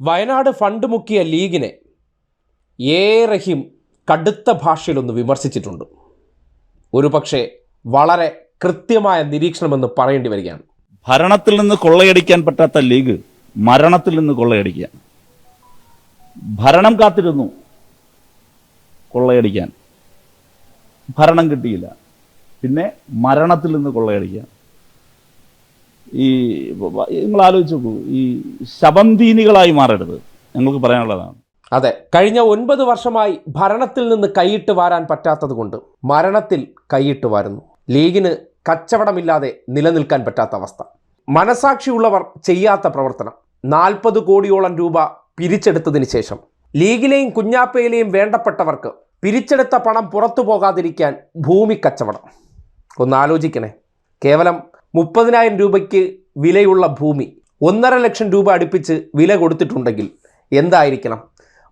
Wayanad fund മുക്കിയ ലീഗിനെ A കടുത്ത ഭാഷയിലൊന്ന് വിമർശിച്ചിട്ടുണ്ട്. ഒരു പക്ഷേ വളരെ കൃത്യമായ നിരീക്ഷണമെന്ന് പറയേണ്ടി വരികയാണ്. ഭരണത്തിൽ നിന്ന് കൊള്ളയടിക്കാൻ പറ്റാത്ത ലീഗ് മരണത്തിൽ നിന്ന് കൊള്ളയടിക്കാൻ ഭരണം കാത്തിരുന്നു കൊള്ളയടിക്കാൻ. ഭരണം കിട്ടിയില്ല. പിന്നെ മരണത്തിൽ നിന്ന് കൊള്ളയടിക്കാൻ ഈ നിങ്ങൾ ആലോചിച്ച് നോക്കൂ ഈ ശബന്തീനികളായി മാറരുത്. ഞങ്ങൾക്ക് പറയാനുള്ളതാണ്. അതെ കഴിഞ്ഞ ഒൻപത് വർഷമായി ഭരണത്തിൽ നിന്ന് കൈയിട്ട് വാരാൻ പറ്റാത്തതുകൊണ്ട് മരണത്തിൽ കൈയിട്ട് വാരുന്നു. ലീഗിന് കച്ചവടമില്ലാതെ നിലനിൽക്കാൻ പറ്റാത്ത അവസ്ഥ. മനസാക്ഷിയുള്ളവർ ചെയ്യാത്ത പ്രവർത്തനം. നാൽപ്പത് കോടിയോളം രൂപ പിരിച്ചെടുത്തതിന് ശേഷം ലീഗിലെയും കുഞ്ഞാപ്പയിലെയും വേണ്ടപ്പെട്ടവർക്ക് പിരിച്ചെടുത്ത പണം പുറത്തു പോകാതിരിക്കാൻ ഭൂമി കച്ചവടം. ഒന്ന് ആലോചിക്കണേ. കേവലം മുപ്പതിനായിരം രൂപയ്ക്ക് വിലയുള്ള ഭൂമി ഒന്നര ലക്ഷം രൂപ അടുപ്പിച്ച് വില കൊടുത്തിട്ടുണ്ടെങ്കിൽ എന്തായിരിക്കണം?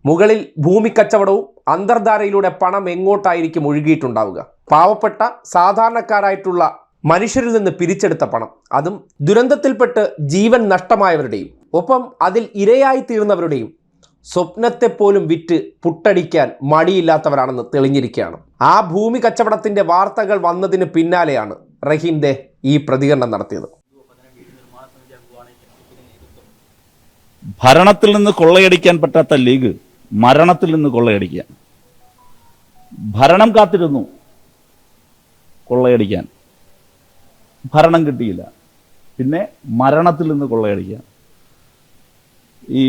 മുകളിൽ ഭൂമി കച്ചവടവും അന്തർധാരയിലൂടെ പണം എങ്ങോട്ടായിരിക്കും ഒഴുകിയിട്ടുണ്ടാവുക? പാവപ്പെട്ട സാധാരണക്കാരായിട്ടുള്ള മനുഷ്യരിൽ നിന്ന് പിരിച്ചെടുത്ത പണം അതും ദുരന്തത്തിൽപ്പെട്ട് ജീവൻ നഷ്ടമായവരുടെയും ഒപ്പം അതിൽ ഇരയായി തീർന്നവരുടെയും സ്വപ്നത്തെ പോലും വിറ്റ് പുട്ടടിക്കാൻ മടിയില്ലാത്തവരാണെന്ന് തെളിഞ്ഞിരിക്കുകയാണ്. ആ ഭൂമി കച്ചവടത്തിന്റെ വാർത്തകൾ വന്നതിന് പിന്നാലെയാണ് റഹീം ദേ ഈ പ്രതികരണം നടത്തിയത്. ഭരണത്തിൽ നിന്ന് കൊള്ളയടിക്കാൻ പറ്റാത്ത ലീഗ് മരണത്തിൽ നിന്ന് കൊള്ളയടിക്കുക ഭരണം കാത്തിരുന്നു കൊള്ളയടിക്കാൻ. ഭരണം കിട്ടിയില്ല. പിന്നെ മരണത്തിൽ നിന്ന് കൊള്ളയടിക്കുക ഈ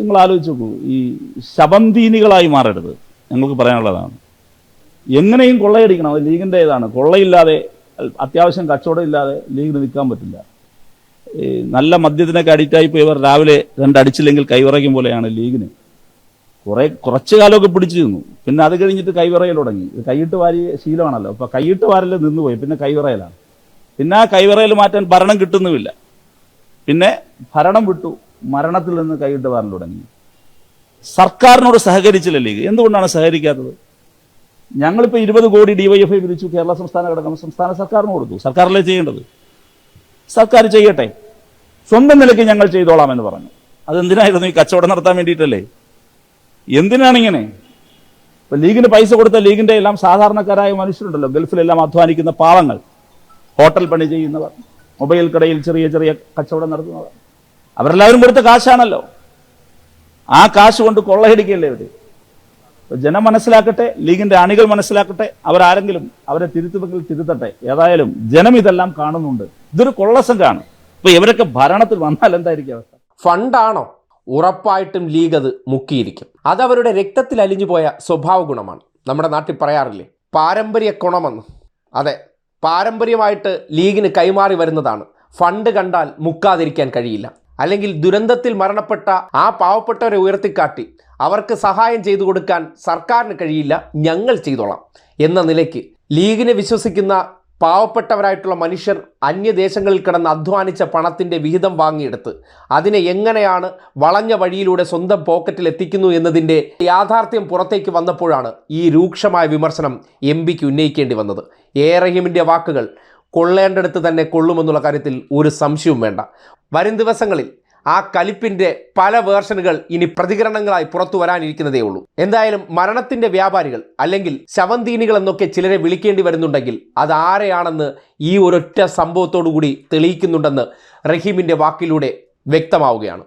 നിങ്ങൾ ആലോചിച്ച് നോക്കൂ ഈ ശബന്തീനികളായി മാറരുത്. ഞങ്ങൾക്ക് പറയാനുള്ളതാണ്. എങ്ങനെയും കൊള്ളയടിക്കണം. അത് ലീഗിന്റെ ഇതാണ് കൊള്ളയില്ലാതെ അത്യാവശ്യം കച്ചവടം ഇല്ലാതെ ലീഗിന് നിൽക്കാൻ പറ്റില്ല. ഈ നല്ല മദ്യത്തിനൊക്കെ അഡിക്റ്റായി പോയവർ രാവിലെ രണ്ടടിച്ചില്ലെങ്കിൽ കൈവിറയ്ക്കും പോലെയാണ് ലീഗിന്. കുറേ കുറച്ച് കാലമൊക്കെ പിടിച്ചു നിന്നു. പിന്നെ അത് കഴിഞ്ഞിട്ട് കൈവിറയൽ തുടങ്ങി. കൈയിട്ട് വാരി ശീലമാണല്ലോ. അപ്പൊ കൈയിട്ട് വാരൽ നിന്നുപോയി. പിന്നെ കൈവിറയലാണ്. പിന്നെ ആ കൈവിറയൽ മാറ്റാൻ ഭരണം കിട്ടുന്നുമില്ല. പിന്നെ ഭരണം വിട്ടു. മരണത്തിൽ നിന്ന് കൈയിട്ട് വാരൽ തുടങ്ങി. സർക്കാരിനോട് സഹകരിച്ചില്ല ലീഗ്. എന്തുകൊണ്ടാണ് സഹകരിക്കാത്തത്? ഞങ്ങളിപ്പോൾ ഇരുപത് കോടി ഡിവൈഎഫ്ഐ പിരിച്ചു കേരള സംസ്ഥാന ഘടകം സംസ്ഥാന സർക്കാരിന് കൊടുത്തു. സർക്കാരല്ലേ ചെയ്യേണ്ടത്? സർക്കാർ ചെയ്യട്ടെ. സ്വന്തം നിലയ്ക്ക് ഞങ്ങൾ ചെയ്തോളാം എന്ന് പറഞ്ഞു. അതെന്തിനായിരുന്നു ഈ കച്ചവടം നടത്താൻ വേണ്ടിയിട്ടല്ലേ? എന്തിനാണ് ഇങ്ങനെ ഇപ്പൊ ലീഗിന് പൈസ കൊടുത്ത ലീഗിന്റെ എല്ലാം സാധാരണക്കാരായ മനുഷ്യരുണ്ടല്ലോ. ഗൾഫിലെല്ലാം അധ്വാനിക്കുന്ന പാവങ്ങൾ. ഹോട്ടൽ പണി ചെയ്യുന്നവർ. മൊബൈൽ കടയിൽ ചെറിയ ചെറിയ കച്ചവടം നടത്തുന്നവർ. അവരെല്ലാവരും കൊടുത്ത കാശാണല്ലോ. ആ കാശ് കൊണ്ട് കൊള്ളയടിക്കല്ലേ അപ്പൊ ജനം മനസ്സിലാക്കട്ടെ ലീഗിന്റെ അണികൾ മനസ്സിലാക്കട്ടെ അവരാരെങ്കിലും അവരെ തിരുത്തുമെങ്കിൽ തിരുത്തട്ടെ. ഏതായാലും ജനം ഇതെല്ലാം കാണുന്നുണ്ട്. ഇതൊരു കൊള്ളസംഘാണ്. ഇപ്പൊ ഇവരൊക്കെ ഭരണത്തിൽ വന്നാൽ എന്തായിരിക്കും അവസ്ഥ? ഫണ്ടാണോ? ഉറപ്പായിട്ടും ലീഗ് അത് മുക്കിയിരിക്കും. അത് അവരുടെ രക്തത്തിൽ അലിഞ്ഞുപോയ സ്വഭാവ ഗുണമാണ്. നമ്മുടെ നാട്ടിൽ പറയാറില്ലേ പാരമ്പര്യ ഗുണമെന്ന് അതെ പാരമ്പര്യമായിട്ട് ലീഗിന് കൈമാറി വരുന്നതാണ്. ഫണ്ട് കണ്ടാൽ മുക്കാതിരിക്കാൻ കഴിയില്ല. അല്ലെങ്കിൽ ദുരന്തത്തിൽ മരണപ്പെട്ട ആ പാവപ്പെട്ടവരെ ഉയർത്തിക്കാട്ടി അവർക്ക് സഹായം ചെയ്തു കൊടുക്കാൻ സർക്കാരിന് കഴിയില്ല ഞങ്ങൾ ചെയ്തോളാം എന്ന നിലയ്ക്ക് ലീഗിനെ വിശ്വസിക്കുന്ന പാവപ്പെട്ടവരായിട്ടുള്ള മനുഷ്യർ അന്യദേശങ്ങളിൽ കിടന്ന് അധ്വാനിച്ച പണത്തിന്റെ വിഹിതം വാങ്ങിയെടുത്ത് അതിനെ എങ്ങനെയാണ് വളഞ്ഞ വഴിയിലൂടെ സ്വന്തം പോക്കറ്റിൽ എത്തിക്കുന്നു എന്നതിന്റെ യാഥാർത്ഥ്യം പുറത്തേക്ക് വന്നപ്പോഴാണ് ഈ രൂക്ഷമായ വിമർശനം എം പിക്ക് ഉന്നയിക്കേണ്ടി വന്നത്. എ റഹീമിന്റെ വാക്കുകൾ കൊള്ളേണ്ടടുത്ത് തന്നെ കൊള്ളുമെന്നുള്ള കാര്യത്തിൽ ഒരു സംശയവും വേണ്ട. വരും ദിവസങ്ങളിൽ ആ കലിപ്പിന്റെ പല വേർഷനുകൾ ഇനി പ്രതികരണങ്ങളായി പുറത്തു വരാനിരിക്കുന്നതേ ഉള്ളൂ. എന്തായാലും മരണത്തിന്റെ വ്യാപാരികൾ അല്ലെങ്കിൽ ശവന്തീനികൾ എന്നൊക്കെ ചിലരെ വിളിക്കേണ്ടി വരുന്നുണ്ടെങ്കിൽ അത് ആരെയാണെന്ന് ഈ ഒരൊറ്റ സംഭവത്തോടു കൂടി തെളിയിക്കുന്നുണ്ടെന്ന് റഹീമിന്റെ വാക്കിലൂടെ വ്യക്തമാവുകയാണ്.